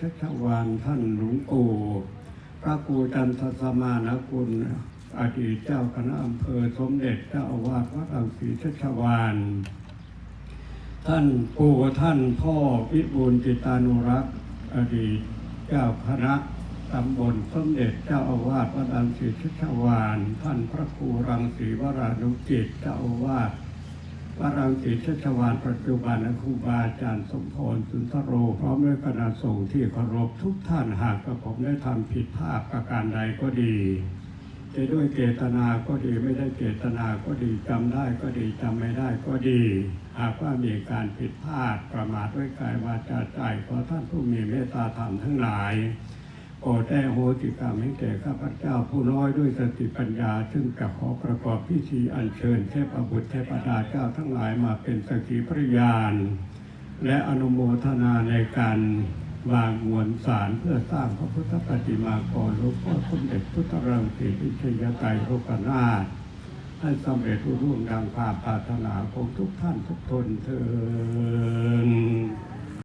ชัชวานท่านหลวงปู่พระครูจันทสมานกุลอดีตเจ้าคณะอำเภอสมเด็จเจ้าอาวาสวัดอังสีชัชวานท่านปู่ท่านพ่อวิบูลจิตานุรักษ์อดีตเจ้าคณะตำบลสมเด็จเจ้าอาวาสวัดอังสีชัชวาน ท่านพระครูรังสีวรานุจิตเจ้าอาวาส วรังสีชัชวานปัจจุบันครูบาอาจารย์สมพรสุนทโร พร้อมด้วยคณะสงฆ์ที่เคารพทุกท่านหากกระผมได้ทำผิดพลาดประการใดก็ดีจะด้วยเจตนาก็ดีไม่ได้เจตนาก็ดีจำได้ก็ดีจำไม่ได้ก็ดี หากว่ามีการผิดพลาดประมาทด้วยกายวาจาใจขอท่านผู้มีเมตตาธรรมทั้งหลาย โปรดได้โหติกรรมให้แก่ข้าพเจ้าผู้น้อยด้วยสติปัญญา ซึ่งจะขอประกอบพิธีอัญเชิญเทพบุตรเทพดาเจ้าทั้งหลายมาเป็นสักขีพยาน และอนุโมทนาในการวางมวลสารเพื่อสร้างพระพุทธปฏิมากรหลวงพ่อสมเด็จพุทธรังสีพิชยไตรโลกนาถให้สำเร็จรุ่งดังความปรารถนาของทุกท่านทุกทนเถิด